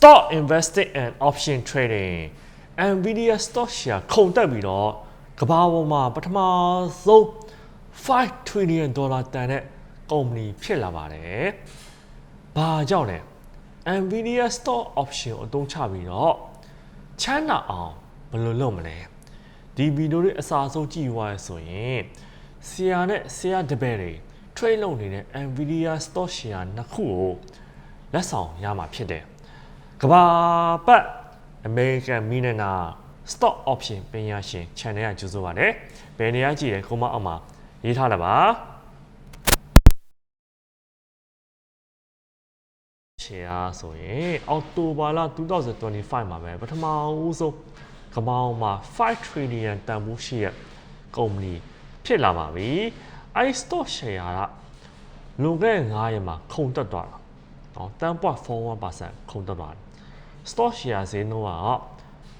stock investing and option trading Nvidia stock share ခုန်တက်ပြီးတော့ကမ္ဘာပေါ်မှာပထမဆုံး5 trillion dollar တန်တဲ့ကုမ္ပဏီဖြစ်လာပါတယ်။ဘာကြောင့်လဲ Nvidia stock option ကိုအသုံးချပြီးတော့ချမ်းသာအောင်ဘယ်လိုလုပ်မလဲ။ဒီဗီဒီယိုလေးအစားဆုံးကြည့်သွားရဆိုရင်ဆရာနဲ့ဆရာတပည့်တွေ trade လုပ်နေတဲ့ Nvidia stock share နှစ်ခုကိုလက်ဆောင်ရမှာဖြစ်တယ်။ ကဘာပတ် American Millionaire Stock Option ပညာရှင် channel ကကြိုးဆိုပါတယ်။ဘယ်နေရာကြည့်လဲကိုမအောက်မှာရေးထားတာပါ။ရှယ်ယာဆိုရင်အောက်တိုဘာလ2025မှာပဲပထမဦးဆုံးကမ္ဘာမှာ5 trillion တန်ဖိုးရှိတဲ့ကုမ္ပဏီဖြစ်လာပါပြီ။အဲဒီ stock share ကလွန်ခဲ့တဲ့9ရက်မှာခုန်တက်သွားတာ။နော်10.41%ခုန်တက်သွားတယ်။ stock share ဈေးနှုန်းက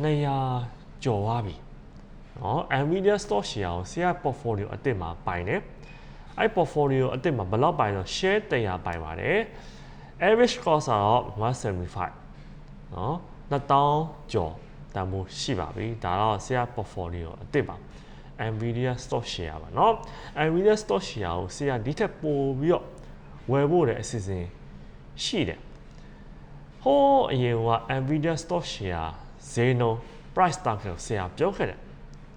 200ကျော်သွားပြီ။နော် Nvidia stock share ကိုဆရာ portfolio အစ်စ်မှာပိုင်တယ်။အဲ့ portfolio အစ်စ်မှာဘယ်လောက်ပိုင်တော့ share 100ပိုင်ပါတယ်။ average cost ကတော့175နော်2000ကျော်တန်ဖိုးရှိပါပြီ။ဒါတော့ဆရာ portfolio အစ်စ်ပါ။ Nvidia stock share ပါเนาะ Nvidia stock share ကိုဆရာဒီထက်ပိုပြီးတော့ဝယ်ဖို့တဲ့အစီအစဉ်ရှိတယ် ဟိုးအရင်က Nvidia stock share ဈေးနှုန်း price target ကိုဆရာပြောခဲ့တယ်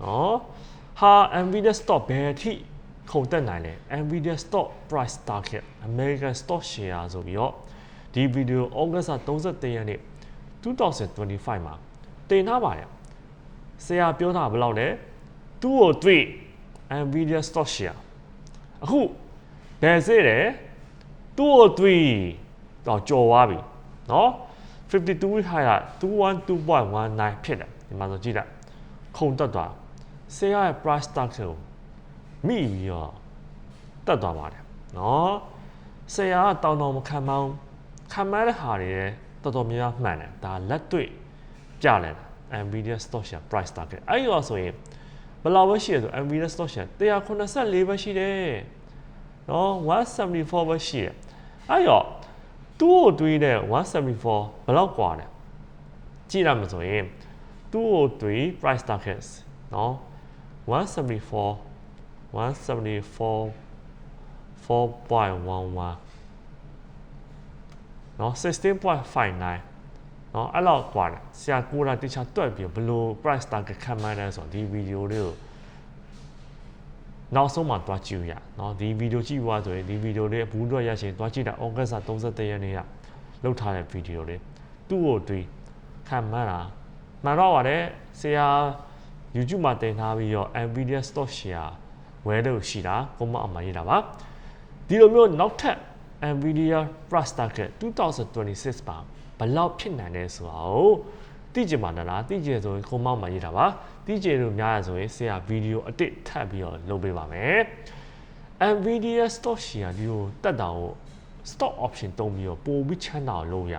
နော်ဟာ Nvidia stock ဘယ်အထိခုန်တက်နိုင်လဲ Nvidia stock price target American stock share ဆိုပြီးတော့ဒီဗီဒီယို August 31ရက်နေ့2025မှာတင်ထားပါတယ်ဆရာပြောတာဘယ်လောက်လဲ203 Nvidia stock share အခုဘယ်စေးတယ်203တော့ကြော်သွားပြီ နော်52 week high က212.19ဖြစ်တယ်ဒီမှာဆိုကြည့်လိုက်ခုံတက်သွားဆဲရရဲ့ price target ကိုမိပြီးတော့တက်သွားပါတယ်နော်ဆဲရကတောင်းတောင်းမခံမောင်းခံမတဲ့ဟာတွေတော်တော်များများမှန်တယ်ဒါလက်တွေ့ကြလဲတာ Nvidia stock share price target အဲ့ဒီတော့ဆိုရင်ဘယ်လောက်ပဲရှိရဆို Nvidia stock share 184ပဲရှိတယ်နော်174ပဲရှိတယ်အဲ့တော့ ရော203နဲ့174ဘယ်လောက်กว่าလဲကြည့်ရမှာဆိုရင်203 price targets နော်174 174 4.11နော်16.59နော်အဲ့လောက်กว่าတယ်ဆရာကိုရာတခြားတွက်ပြီးဘယ်လို price target ခံမှန်းလဲဆိုတော့ဒီဗီဒီယိုလေးကို နောက်ဆုံးမှာတွားကြည့်ရနော်ဒီဗီဒီယိုကြည့်သွားဆိုရင်ဒီဗီဒီယိုလေးဘူးတော့ရရှင်တွားကြည့်တာဩဂတ်စ်31ရက်နေ့ကလုပ်ထားတဲ့ဗီဒီယိုလေးသူ့ကိုတွေးခံမှန်းတာမှန်တော့ပါတယ်ဆရာ YouTube မှာတင်ထားပြီးတော့ Nvidia stock share ဝယ်လို့ရှိတာကိုမအောင်မရေးတာပါဒီလိုမျိုးနောက်ထပ် Nvidia price target 2026ပါဘယ်လောက်ဖြစ်နိုင်လဲဆိုတာကို သိကြမှာလားသိကြဆိုရင်ကိုမောက်မှာရေးတာပါသိကြလို့များရဆိုရင်ဆရာဗီဒီယိုအတစ်ထပ်ပြီးတော့လုပ်ပေးပါမယ် Nvidia stock share ဒီကိုတက်တာကို stock option တုံးပြီးတော့ပို့ပြီးချမ်းသာလို့ရ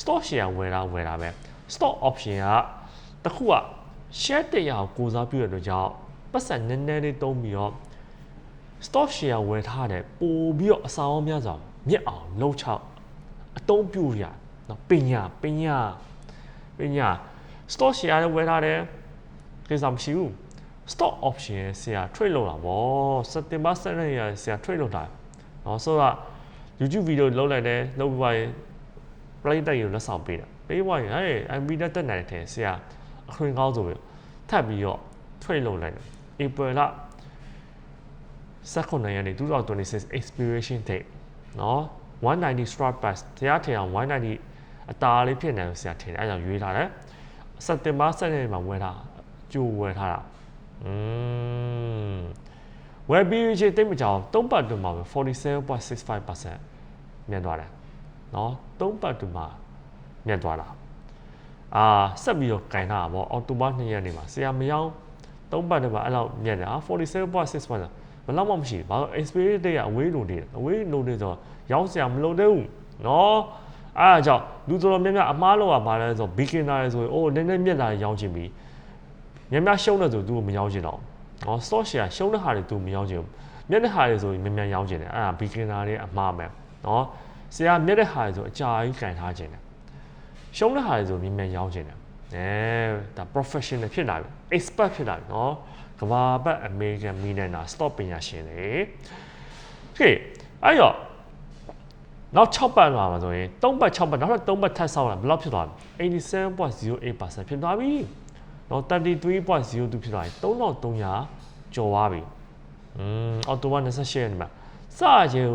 stock share ဝယ်တာဝယ်တာပဲ stock option ကတခုက share တရားကိုကိုစားပြုရတဲ့ကြောင့်ပတ်စံနည်းနည်းလေးတုံးပြီးတော့ stock share ဝယ်ထားတယ်ပို့ပြီးတော့အစာအောင်များစွာမြက်အောင်လှုပ်ချောက်အတုံးပြူရနော်ပညာပညာ ပညာ stock share လည်းဝယ်ထားတယ်ကိစ္စမရှိဘူး stock option ဆရာ trade လုပ်တာဗောစက်တင်ဘာ7ရက်ဆရာ trade လုပ်တာနော်ဆိုတော့ YouTube video လုပ်လိုက်တယ်လုပ်ပြီးရင် play တက်ရလက်ဆောင်ပေးတာပေးသွားရင်ဟဲ့ MB နဲ့တက်နိုင်တယ်ဆရာအခွင့်ကောင်းဆိုပြီးထပ်ပြီးတော့ trade လုပ်လိုက်တယ် April လ19ရက်နေ့2026 expiration date နော်190 strike price တရားထင်အောင်190 အတားလေးဖြစ်နေလို့ဆရာထင်တယ်အဲကြောင့်ရွေးထားတယ်စက်တင်ဘာ7ရက်နေ့မှာဝယ်ထားကြိုဝယ်ထားတာอืมဝယ်ပြီးချင်းတိတ်မကြောင်၃ပတ်တွင်မှာပဲ47.65%မြင်သွားတယ်เนาะ၃ပတ်တွင်မှာမြင်သွားတာအာဆက်ပြီးတော့ကင်ထားတာပေါ့အော်တိုဘာ2ရက်နေ့မှာဆရာမယောင်း၃ပတ်တွင်မှာအဲ့လောက်မြင်တယ်ဟာ47.6%ဘယ်လောက်မှမရှိဘူးဘာလို့ expiry date ကအဝေးလိုနေတယ်အဝေးလိုနေဆိုတော့ရောင်းစရာမလိုသေးဘူးเ အားအကြောင်းလူတော်တော်များများအမားလောက်ရပါလဲဆို beginner လဲဆိုရင်အိုးနည်းနည်းမျက်နှာရောင်းချင်ပြီများများရှုံးတဲ့ဆိုသူကမရောင်းချင်တော့ဟော stock share ရှုံးတဲ့ဟာတွေသူမရောင်းချင်ဘူးမျက်နှာဟာတွေဆိုရင်မြန်မြန်ရောင်းချင်တယ်အဲ့ဒါ beginner တွေအမှားမယ်နော်ဆရာမျက်နှာဟာတွေဆိုအကြာကြီးခြံထားချင်တယ်ရှုံးတဲ့ဟာတွေဆိုမြန်မြန်ရောင်းချင်တယ်အဲဒါ professional ဖြစ်လာပြီ expert ဖြစ်လာပြီနော်ကဘာပတ် American millionaire stock ပညာရှင်လေ Okay အဲ့တော့ နောက်6ပတ်လာမှာဆိုရင်3ပတ်6ပတ်နောက်ထပ်3ပတ်ထပ်ဆောက်လာဘယ်လောက်ဖြစ်သွားလဲ87.08%ဖြစ်သွားပြီเนาะ33.02ဖြစ်သွားပြီ3300ကျော်သွားပြီอืมအော်တိုဘာ28ရက်နေ့မှာစရည်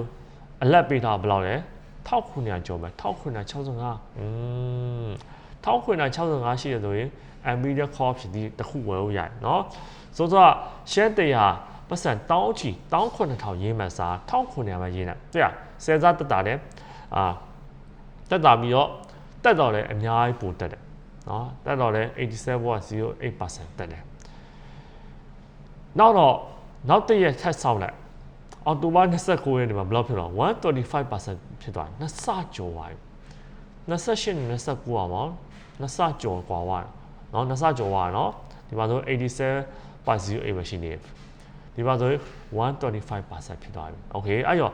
အလက်ပေးတာဘယ်လောက်လဲ1900ကျော်ပဲ1965อืม1965ရှိရဆိုရင် Nvidia Corp ဖြစ်ဒီတစ်ခုဝယ်လို့ရတယ်เนาะဆိုတော့ share တရားပတ်စံတောင်းချီ19000ရင်းမှန်စား1900မှရင်းနဲ့တွေ့ရဆယ် စားတက်တာတယ်အာတက်တာပြီးတော့တက်တော့လည်းအများကြီးပိုတက်တယ်เนาะတက်တော့လည်း87.08%တက်တယ်နောက်တော့နောက်တစ်ရက်ထပ်ဆောက်လိုက်အော်တိုဘာ29ရက်နေ့မှာဘယ်လောက်ဖြစ်တော့125%ဖြစ်သွားတယ်နှစ်ဆကျော်သွားပြီ28နဲ့29อ่ะမောင်နှစ်ဆကျော်กว่าသွားတယ်เนาะနှစ်ဆကျော်သွားတယ်เนาะဒီမှာဆို87.08ပဲရှိနေတယ်ဒီမှာဆို125%ဖြစ်သွားပြီโอเคအဲ့တော့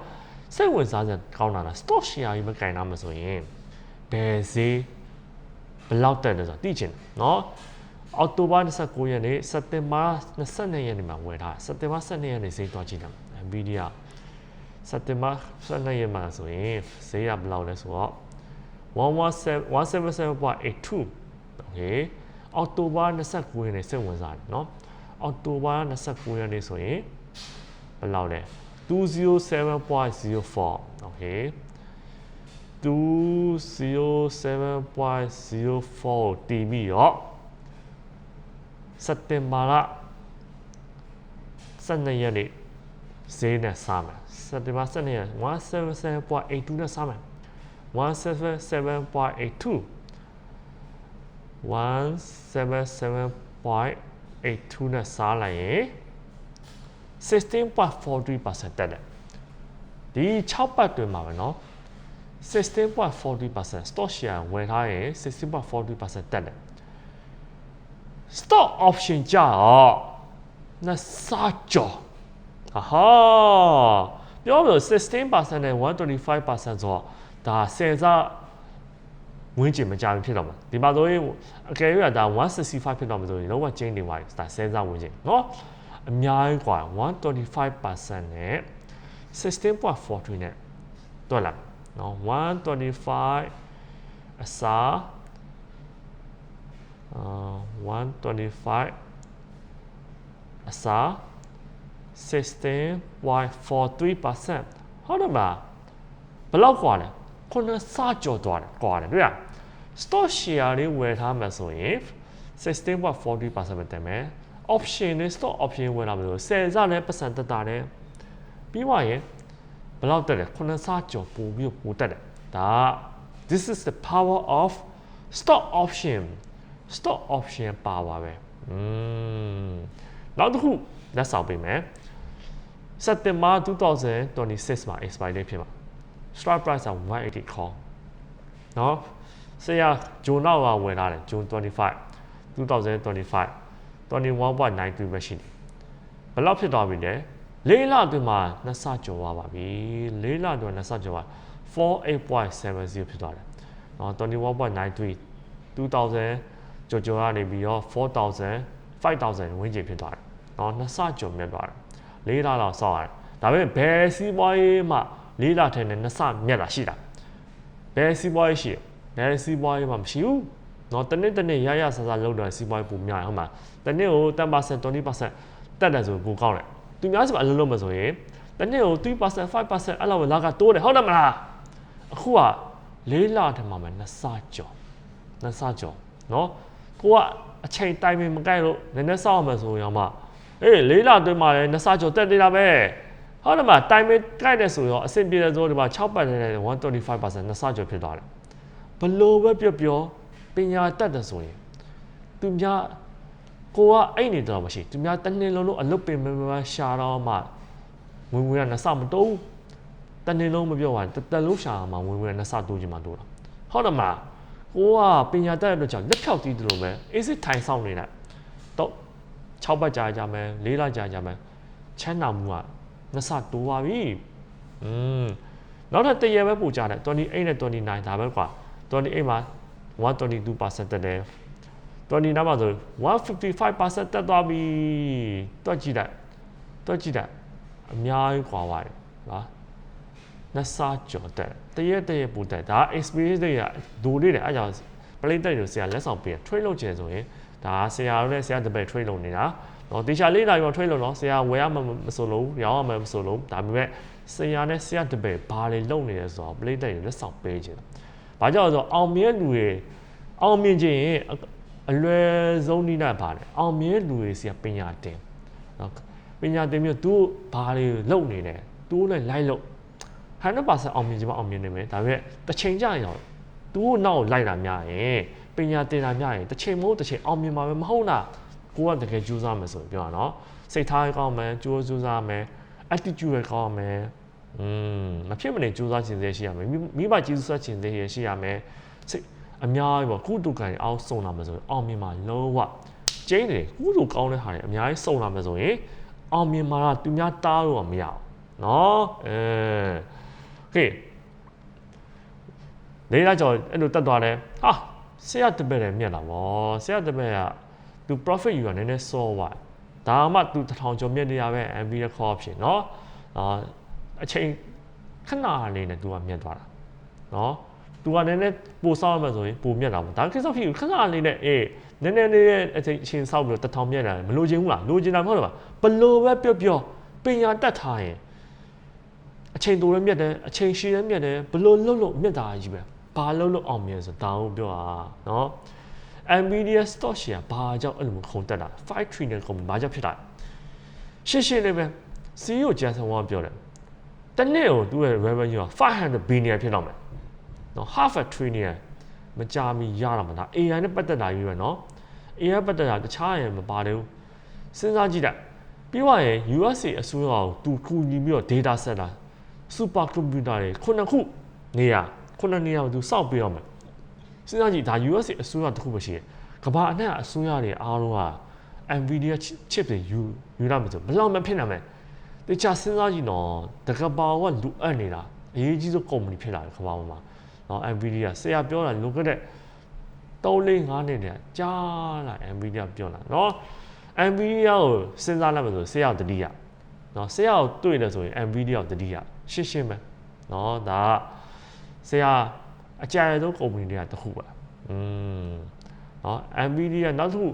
စိတ်ဝင်စားစရာကောင်းတာလား stock share ကြီးမကင်နာမဆိုရင်ဘယ်ဈေးဘယ်လောက်တက်လဲဆိုတော့သိချင်တယ်เนาะအောက်တိုဘာ29ရက်နေ့စက်တင်ဘာ22ရက်နေ့မှာဝယ်ထားစက်တင်ဘာ12ရက်နေ့ဈေးသွားကြည့်တယ် Nvidia စက်တင်ဘာ12ရက်မှာဆိုရင်ဈေးရဘယ်လောက်လဲဆိုတော့177.82 okay အောက်တိုဘာ29ရက်နေ့စိတ်ဝင်စားတယ်เนาะအောက်တိုဘာ29ရက်နေ့ဆိုရင်ဘယ်လောက်လဲ 207.04 okay. 207.04 dB요 sattimala sanayali zene sama sattimala sanayali 177.82 na sama 177.82 177.82 là sao eh 16.43%တက်တယ်ဒီ6ပတ်တွင်မှာပဲเนาะ16.40% stock share ဝယ်ထားရင်16.40%တက်တယ် stock option ကြာတော့နှစ်ဆကျော်ဟာဟာပြောလို့16%နဲ့125%ဆိုတော့ဒါဆယ်စားဝင်းကျင်မကြဘူးဖြစ်တော့မှာဒီမှာဆိုရင်အကယ်၍ဒါ165ဖြစ်တော့မှာဆိုရင်လုံးဝကျင်းနေပါပြီဒါဆယ်စားဝင်းကျင်เนาะ အများကြီးกว่า125%နဲ့16.43နဲ့တွက်လာနော်125အစားအာ125အစား16.43%ဟုတ်တယ်မလားဘယ်လောက်กว่าလဲခုနစကြော်သွားတယ်กว่าတယ်တွေ့ရ stock share လေးဝယ်ထားမှဆိုရင်16.40%ပဲတက်မယ် option နဲ့ stock option ဝယ်လာမလို့10စလည်းပတ်စံတက်တာတယ်ပြီးွားရင်ဘယ်လောက်တက်လဲခုနစကြော်ပို့ပြီးပို့တက်တယ်ဒါ this is the power of stock option stock option power ပဲอืมနောက်တစ်ခုလက်ဆောင်ပေးမယ်စက်တင်ဘာ2026မှာ expire date ဖြစ်မှာ strike price က180 call เนาะဆရာဂျွန်နောက်ကဝင်လာတယ်ဂျွန်25 2025 21.92ပဲရှိတယ်ဘလောက်ဖြစ်သွားပြီလဲလေးလအတွင်းမှာနှစ်ဆကျော်သွားပါပြီလေးလအတွင်းနှစ်ဆကျော်သွား48.70ဖြစ်သွားတယ်နော်21.93 2000ကျော်ကျော်ကနေပြီးတော့4000 5000ဝန်းကျင်ဖြစ်သွားတယ်နော်နှစ်ဆကျော်မြတ်သွားတယ်လေးလလောက်ဆောက်ရတယ်ဒါပေမဲ့ဘယ်စီးပွားရေးမှလေးလထဲနဲ့နှစ်ဆမြတ်တာရှိတာဘယ်စီးပွားရေးရှိဘယ်စီးပွားရေးမှမရှိဘူး နော်တနစ်တနစ်ရရဆဆလောက်တာစီးပွားရေးပုံများဟုတ်မှာတနစ်ကို10% 20%တက်တယ်ဆိုပိုကောင်းတယ်သူများဆိုအလုံးလုံးမဆိုရင်တနစ်ကို3% 5%အဲ့လောက်လာကတိုးတယ်ဟုတ်တယ်မလားအခုက၄လထက်မှမနှစ်ဆကျော်နှစ်ဆကျော်နော်ကိုကအချိန်တိုင်ပင်မကိုက်လို့နည်းနည်းစောင့်အောင်ဆိုရောမှအေး၄လအတွင်းမှာလည်းနှစ်ဆကျော်တက်နေတာပဲဟုတ်တယ်မတိုင်ပင်ကိုက်တယ်ဆိုရောအဆင့်ပြေတဲ့ဆိုဒီမှာ6ပတ်နဲ့125%နှစ်ဆကျော်ဖြစ်သွားတယ်ဘလို့ပဲပြောပြော ပညာတတ်တယ်ဆိုရင်သူများကိုကအဲ့နေတော့မရှိသူများတနေ့လုံးလုံးအလုပ်ပင်မမရှာတော့မှဝင်ဝင်ကနှစ်ဆမတိုးတနေ့လုံးမပြောပါဘူးတလုံးရှာမှဝင်ဝင်ကနှစ်ဆတိုးချင်မှတိုးတာဟုတ်တယ်မလားကိုကပညာတတ်တဲ့အတွက်ကြောင့်လက်ဖြောက်တီးတယ်လို့ပဲအေးစစ်ထိုင်ဆောင်နေလိုက်တော့6ပတ်ကြာကြာမယ်၄လကြာကြာမယ်ချမ်းသာမှုကနှစ်ဆတိုးပါပြီอืมနောက်ထပ်တရပဲပို့ကြတယ်28နဲ့29ဒါပဲကွာ28မှာ 122%တက်တယ်20နောက်မှာဆို155%တက်သွားပြီတွက်ကြည့်လိုက်တွက်ကြည့်လိုက်အများကြီးကွာပါတယ်နော်နှစ်ဆကျော်တက်တရက်တရက်ပူတက်ဒါ experience တွေကဒိုလေးတယ်အဲကြောင့် play တက်လို့ဆရာလက်ဆောင်ပေး trade လုပ်ချင်ဆိုရင်ဒါဆရာတို့နဲ့ဆရာတပည့် trade လုပ်နေတာနော်တေချာလေးလာရော trade လုပ်တော့ဆရာဝယ်ရမှာမဆိုလို့ရောင်းရမှာမဆိုလို့ဒါပေမဲ့ဆရာနဲ့ဆရာတပည့်ဘာတွေလုပ်နေလဲဆိုတော့ play တက်ရလက်ဆောင်ပေးခြင်း ဘာကြောင့်လဲဆိုတော့အောင်မြင်လူတွေအောင်မြင်ခြင်းရင်အလွယ်ဆုံးနိနာပါတယ်အောင်မြင်လူတွေဆရာပညာတင်နော်ပညာတင်ပြီးသူဘာတွေလုပ်နေလဲသူလည်းလိုက်လို့100%အောင်မြင်ခြင်းမအောင်မြင်နေမယ်ဒါပေမဲ့တစ်ချိန်ကြာရင်သူ့နောက်လိုက်တာများရင်ပညာတင်တာများရင်တစ်ချိန်မဟုတ်တစ်ချိန်အောင်မြင်မှာပဲမဟုတ်လားကိုကတကယ်ကြိုးစားမယ်ဆိုရင်ပြောရအောင်စိတ်ထားကောင်းမယ်ကြိုးကြိုးစားမယ် attitude ကောင်းမယ် อืมမဖြစ်မနေကြိုးစားခြင်းသေးရှိရမယ်မိဘကျေးဇူးဆက်ခြင်းသေးရှိရမယ်စိတ်အများကြီးပေါ့ကုတုကံအောင်စုံလာမယ်ဆိုရင်အောင်မြင်မှာလုံးဝကျင်းတယ်ကုတုကောင်းတဲ့ဟာတွေအများကြီးစုံလာမယ်ဆိုရင်အောင်မြင်မှာတော့သူများတားလို့မရအောင်เนาะအဲโอเคလေးလာကြော်အဲ့လိုတက်သွားတယ်ဟာဆရာတပည့်တယ်မြက်လာဗောဆရာတပည့်ကသူ profit ယူရနည်းနည်းစောသွားဒါမှသူတထောင်ကျော်မြက်နေရပဲ MB ရခေါ်ဖြစ်เนาะအာ အချိန်ခဏလေးနဲ့ तू ကမြတ်သွားတာနော်။ तू ကနည်းနည်းပိုဆောက်ရမှဆိုရင်ပိုမြတ်တာပေါ့။ဒါကိစ္စဖြစ်ခဏလေးနဲ့အေးနည်းနည်းလေးရဲ့အချိန်အချိန်ဆောက်ပြီးတော့တထောင်မြတ်တာမလိုချင်ဘူးလား။လိုချင်တာမဟုတ်လား။ဘလို့ပဲပြော့ပြော့ပညာတတ်ထားရင်အချိန်တိုလည်းမြတ်တယ်အချိန်ရှည်လည်းမြတ်တယ်ဘလို့လွတ်လွတ်မြတ်တာကြီးပဲ။ဘာလို့လို့အောင်မြင်ဆိုဒါကိုပြောတာနော်။ MBDS stock share ဘာကြောင့်အဲ့လိုခုန်တက်တာ5 trillion ကုန်ဘာကြောင့်ဖြစ်တာ။ရှင်းရှင်းလေးပဲ CEO Jason Wong ပြောတယ်။ တနေ့ကိုသူ့ရဲ့ revenue က500 billion ဖြစ်တော့မယ်နော် half a trillion မကြာမီရတာမှာဒါ AI နဲ့ပတ်သက်တာကြီးပဲနော် AI ပတ်သက်တာတခြားရင်မပါသေးဘူးစဉ်းစားကြည့်လိုက်ပြီးသွားရင် USA အစိုးရကိုသူကူညီပြီးတော့ data center super computer တွေခုနှစ်ခုနေရာခုနှစ်နေရာကိုသူစောက်ပေးအောင်မယ်စဉ်းစားကြည့်ဒါ USA အစိုးရတစ်ခုပဲရှိတယ်ကမ္ဘာအနှံ့အစိုးရတွေအားလုံးက Nvidia chip တွေယူယူရမယ်ဆိုဘယ်လောက်မှဖြစ်နိုင်မလဲ တခြားစဉ်းစားကြည့်နော်တကဘာကလူအပ်နေတာအရေးကြီးဆုံးကုမ္ပဏီဖြစ်လာတယ်ကမ္ဘာပေါ်မှာနော် Nvidia ဆရာပြောတာလွန်ခဲ့တဲ့3 4 5နှစ်တည်းကြားလာ Nvidia ပြောလာနော် Nvidia ကိုစဉ်းစားလိုက်မယ်ဆိုဆရာတတိယနော်ဆရာကိုတွေ့တယ်ဆိုရင် Nvidia ကိုတတိယရှင်းရှင်းပဲနော်ဒါဆရာအကြံရဆုံးကုမ္ပဏီတွေကတစ်ခုပါอืมနော် Nvidia နောက်တစ်ခု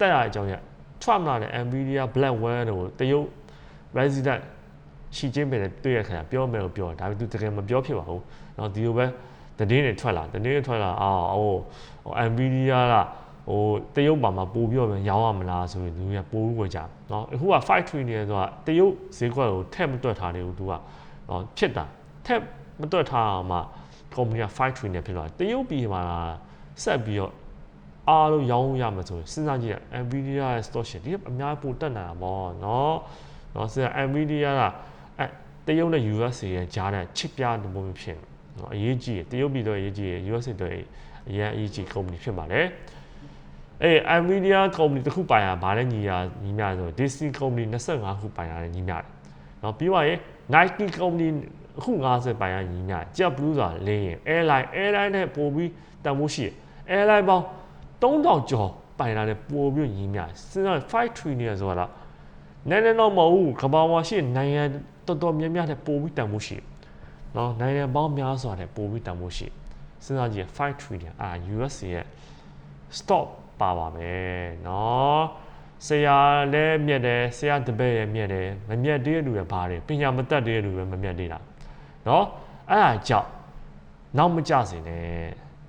တက်ရအကြောင်းရ Trump လာတဲ့ Nvidia Blackwell တို့တရုတ် resident ရှီကျင်းပင်နဲ့တွေ့ရခါပြောမယ်လို့ပြောတာဒါပေမဲ့သူတကယ်မပြောဖြစ်ပါဘူးเนาะဒီလိုပဲတည်င်းတွေထွက်လာတည်င်းတွေထွက်လာအာဟို Nvidia ကဟိုတရုတ်ပါမှာပို့ပြီးတော့ရောင်းရမလားဆိုရင်သူကပို့ပြီးဝယ်ကြเนาะအခုက5 trillion ဆိုတာတရုတ်ဈေးကွက်ကိုထက်မတွက်ထားတယ်ဘူးသူကเนาะဖြစ်တာထက်မတွက်ထားအောင်မှကုမ္ပဏီက5 trillion ဖြစ်သွားတယ်တရုတ်ပြည်မှာဆက်ပြီးတော့အားလုံးရောင်းရမှာဆိုရင်စဉ်းစားကြည့်ရ Nvidia ရဲ့ stock ရှင်ဒီအများပိုတက်နေတာပေါ့เนาะ เนาะဆိုတော့ Nvidia ကအဲတရုတ်နဲ့ USA ရဲ့ကြားတဲ့ချစ်ပြားတဲ့ပုံဖြစ်เนาะအရေးကြီးတယ်တရုတ်ပြည်တော့အရေးကြီးတယ် USA တော့အရင်အရေးကြီးကုမ္ပဏီဖြစ်ပါတယ်အေး Nvidia ကုမ္ပဏီတစ်ခုပိုင်ရဗာလဲညီရညီမျှဆို Disney ကုမ္ပဏီ25ခုပိုင်ရတယ်ညီမျှတယ်เนาะပြီးတော့ရင် Nike ကုမ္ပဏီအခု90ပိုင်ရညီမျှ Jet Blue ဆိုတာလင်းရင် airline airline နဲ့ပို့ပြီးတန်ဖိုးရှိတယ် airline ပေါင်း3000ကျော်ပိုင်လာတဲ့ပို့ပြီးညီမျှစဉ်းစား5 trillion ဆိုတာ နည်းနည်းတော့မဟုတ်ဘူးကမ္ဘာမှာရှိနိုင်ငံတော်တော်များများနဲ့ပို့ပြီးတန်ဖိုးရှိတယ်နော်နိုင်ငံပေါင်းများစွာနဲ့ပို့ပြီးတန်ဖိုးရှိစဉ်းစားကြည့်5 trillion အာ US ရဲ့ stock ပါပါမယ်နော်ဆရာလည်းမြက်တယ်ဆရာတပည့်လည်းမြက်တယ်မမြက်သေးတဲ့လူတွေဘာတွေပညာမတတ်တဲ့လူတွေမမြက်သေးတာနော်အဲ့ဒါကြောင့်နောက်မကြစေနဲ့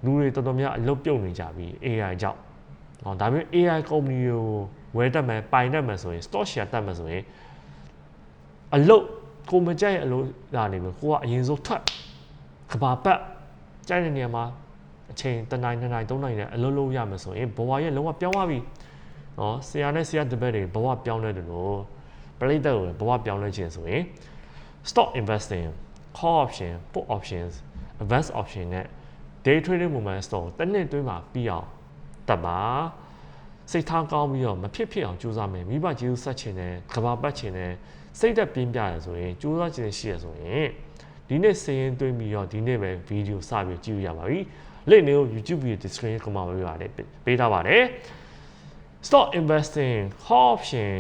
လူတွေတော်တော်များအလုပ်ပြုတ်နေကြပြီ AI ကြောင့်နော်ဒါပေမဲ့ AI ကုမ္ပဏီကို ဝယ်တတ်မယ်ပိုင်တတ်မယ်ဆိုရင် stock share တတ်မယ်ဆိုရင်အလုပ်ကိုမကြိုက်အလုပ်လာနေပြီကိုကအရင်ဆုံးထွက်ကဘာပတ်ကြိုက်တဲ့နေရာမှာအချိန်တစ်နိုင်နှစ်နိုင်သုံးနိုင်နဲ့အလုပ်လုပ်ရမယ်ဆိုရင်ဘဝရဲ့လုံးဝပြောင်းသွားပြီနော်ဆရာနဲ့ဆရာတပည့်တွေဘဝပြောင်းလဲတယ်လို့ပရိသတ်ကိုဘဝပြောင်းလဲခြင်းဆိုရင် stock investing call option put options advance option နဲ့ day trading movement store တစ်နှစ်တွင်းမှာပြီးအောင်တက်ပါ စိတ်ထားကောင်းပြီးတော့မဖြစ်ဖြစ်အောင်ကြိုးစားမယ်မိဘကျေးဇူးဆက်ချင်တယ်ကဘာပတ်ချင်တယ်စိတ်သက်ပြင်းပြရဆိုရင်ကြိုးစားခြင်းရှိရဆိုရင်ဒီနေ့စရင်တွင်းပြီးတော့ဒီနေ့ပဲဗီဒီယိုစပြီးကြည့်ရပါပြီလက်နေကို YouTube ရဲ့ description ကမှာပေးပါတယ်ပေးထားပါတယ် stock investing call option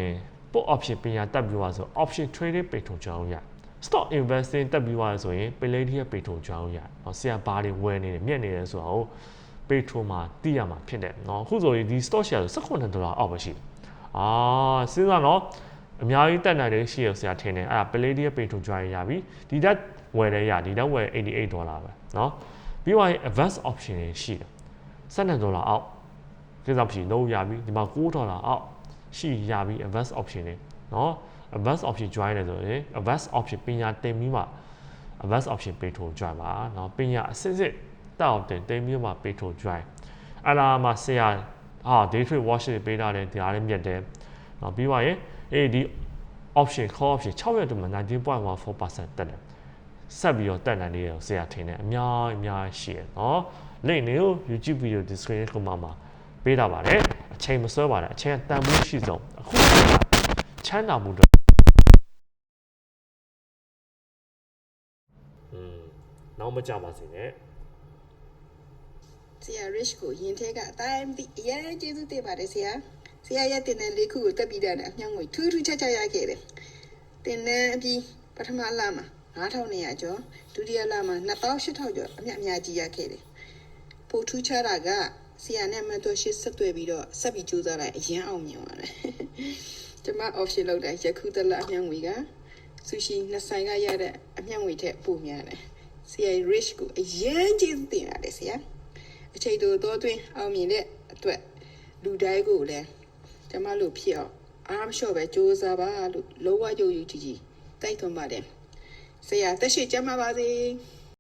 put option ပင်ရတက်ပြီးပါဆို option trading ပိတ်ထုံချောင်းရ stock investing တက်ပြီးပါဆိုရင် play တွေပိတ်ထုံချောင်းရဆရာဘာတွေဝယ်နေတယ်မြက်နေတယ်ဆိုတော့ ကိုပိတ်ထုံမှာသိရမှာဖြစ်တယ်เนาะအခုဆိုရင်ဒီ stock share ဆို18ဒေါ်လာအောက်ပဲရှိတယ်အာစဉ်းစားတော့အများကြီးတက်နိုင်တယ်ရှိရဆရာထင်တယ်အဲ့ဒါ palladium ပိတ်ထုံကြောင်းရပြီဒီတက်ဝယ်တယ်ရဒီတက်ဝယ်88ဒေါ်လာပဲเนาะပြီးသွားရင် advance option တွေရှိတယ်12ဒေါ်လာအောက် ကိစ္စမရှိလုံးရပြီဒီမှာ6ဒေါ်လာအောက်ရှိရပြီ advance option တွေเนาะ advance option join တယ်ဆိုရင် advance option ပညာတင်ပြီးမှ advance option ပေးထိုး join ပါเนาะပညာအစစ်စစ် တက်အောင်တင်တင်ပြီးတော့မှ pay to join အဲ့လာမှာဆရာအာ day trade watch တွေပေးထားတယ်ဒါလည်းမြတ်တယ်နော်ပြီးပါရင်အေးဒီ option call option 6ရက်တည်းမှာ19.14%တက်တယ်ဆက်ပြီးတော့တက်နိုင်တယ်ဆရာထင်တယ်အများအများရှိရယ်နော်လိမ့်နေကို YouTube video description ခုမှမှာပေးတာပါတယ်အချိန်မဆွဲပါနဲ့အချိန်တန်ဖိုးရှိဆုံးအခုချမ်းသာမှုတွေอืมနောက်မကြပါစေနဲ့ ဆရာ rich ကိုရင်ထဲကအတိုင်းပြီးအရင်ကျေးဇူးတင်ပါတယ်ဆရာဆရာရဲ့တင်တဲ့လေးခုကိုတက်ပြီးတဲ့နဲ့အမြောင်းငွေထူးထူးခြားခြားရခဲ့တယ်တင်တဲ့အပြီးပထမလမှာ9200ကျော်ဒုတိယလမှာ2800ကျော်အမြတ်အများကြီးရခဲ့တယ်ပိုထူးခြားတာကဆရာနဲ့မန်တော်ရှိဆက်သွယ်ပြီးတော့ဆက်ပြီးကြိုးစားလိုက်အရင်အောင်မြင်သွားတယ်ကျွန်မ option လောက်တဲ့ယခုတလအမြောင်းငွေကဆူရှီနှစ်ဆိုင်ကရတဲ့အမြောင်းငွေထက်ပိုများတယ်ဆရာ rich ကိုအရင်ကျေးဇူးတင်ရတယ်ဆရာ အချိန်တိုတော့တွင်အောင်မြင်တဲ့အတွက်လူတိုင်းကိုလည်းကျမတို့ဖြစ်အောင်အားမလျှော့ပဲစူးစမ်းပါလို့လောကယုံယူကြည်ကြည်တိုက်တွန်းပါတယ်ဆရာတက်ရှိကျမ်းပါပါစေ။